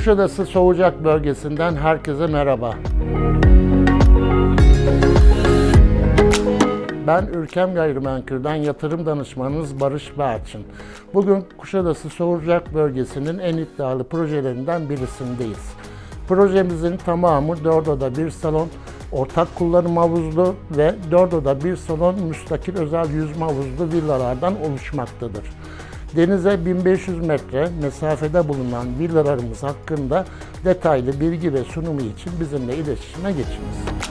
Kuşadası Soğucak Bölgesi'nden herkese merhaba. Ben Ülkem Gayrimenkul'den yatırım danışmanınız Barış Berçin. Bugün Kuşadası Soğucak Bölgesi'nin en iddialı projelerinden birisindeyiz. Projemizin tamamı 4 oda 1 salon, ortak kullanım havuzlu ve 4 oda 1 salon müstakil özel yüzme havuzlu villalardan oluşmaktadır. Denize 1500 metre mesafede bulunan villalarımız hakkında detaylı bilgi ve sunumu için bizimle iletişime geçiniz.